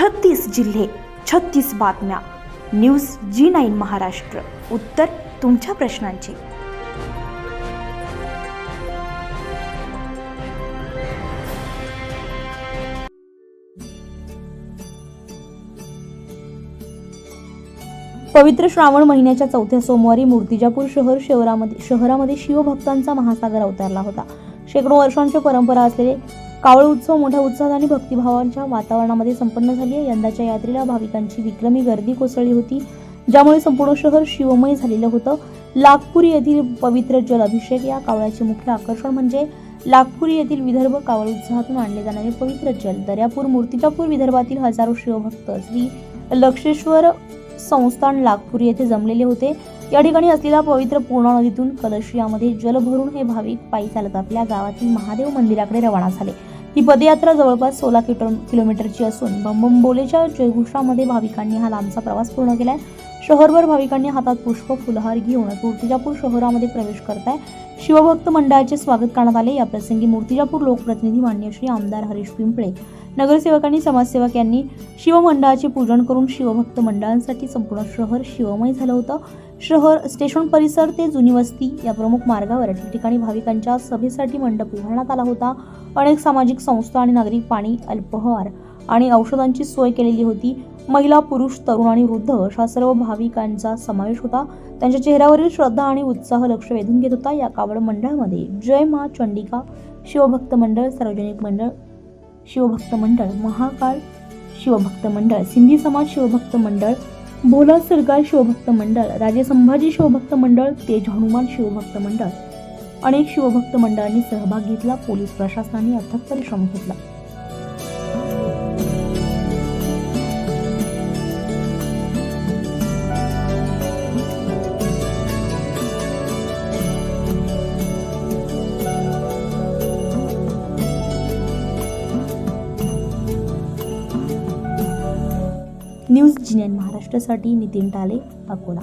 छत्तीस जिल्हे छत्तीस बातम्या. न्यूज जी नाईन महाराष्ट्र. उत्तर तुमच्या प्रश्नांची. पवित्र श्रावण महिन्याच्या चौथ्या सोमवारी मूर्तिजापूर शहर शहरामध्ये शहरामध्ये शिवभक्तांचा महासागर अवतरला होता. शेकडो वर्षांची परंपरा असलेले कावळ उत्सव मोठ्या उत्साहात आणि भक्तिभावांच्या वातावरणामध्ये संपन्न झाली आहे. यंदाच्या यात्रेला भाविकांची विक्रमी गर्दी कोसळली होती ज्यामुळे संपूर्ण शहर शिवमय झालेलं होतं. लाखपुरी येथील पवित्र जल अभिषेक या कावळ्याचे मुख्य आकर्षण म्हणजे लाखपुरी येथील विदर्भ कावळ उत्सवातून आणले जाणारे पवित्र जल. दर्यापूर मूर्तिजापूर विदर्भातील हजारो शिवभक्त श्री लक्षेश्वर संस्थान लागपुरी येथे जमलेले होते. या ठिकाणी असलेल्या पवित्र पूर्णा नदीतून कलश यामध्ये जल भरून हे भाविक पायी चालत आपल्या गावातील महादेव मंदिराकडे रवाना झाले. ही पदयात्रा जवळपास सोळा किलो किलोमीटरची असून बंबंबोलेच्या जयघोषामध्ये भाविकांनी हा लांबचा प्रवास पूर्ण केलाय. शहरभर भाविकांनी हातात पुष्प फुलहार घेऊन मूर्तिजापूर शहरामध्ये प्रवेश करताय. शिवभक्त मंडळाचे स्वागत करण्यात आले. या प्रसंगी मूर्तिजापूर लोकप्रतिनिधी मान्य श्री आमदार हरीश पिंपळे नगरसेवकांनी समाजसेवक यांनी शिवमंडळाचे पूजन करून शिवभक्त मंडळांसाठी संपूर्ण शहर शिवमय झालं होतं. शहर स्टेशन परिसर ते जुनी वस्ती या प्रमुख मार्गावर ठिकठिकाणी भाविकांच्या सभेसाठी मंडप उभारण्यात आला होता. अनेक सामाजिक संस्था आणि नागरिक पाणी अल्पहार आणि औषधांची सोय केलेली होती. महिला पुरुष तरुण आणि वृद्ध अशा सर्व भाविकांचा समावेश होता. त्यांच्या चेहऱ्यावरील श्रद्धा आणि उत्साह लक्ष वेधून घेत होता. या कावड मंडळामध्ये जय मा चंडिका शिवभक्त मंडळ सार्वजनिक मंडळ शिवभक्त मंडळ महाकाळ शिवभक्त मंडळ सिंधी समाज शिवभक्त मंडळ भोला सरकार शिवभक्त मंडळ राजे संभाजी शिवभक्त मंडळ तेज हनुमान शिवभक्त मंडळ. अनेक शिवभक्त मंडळांनी सहभाग घेतला पोलीस प्रशासनाने अथक परिश्रम घेतला. न्यूज जिनेन महाराष्ट्रासाठी नितीन टाले अकोला.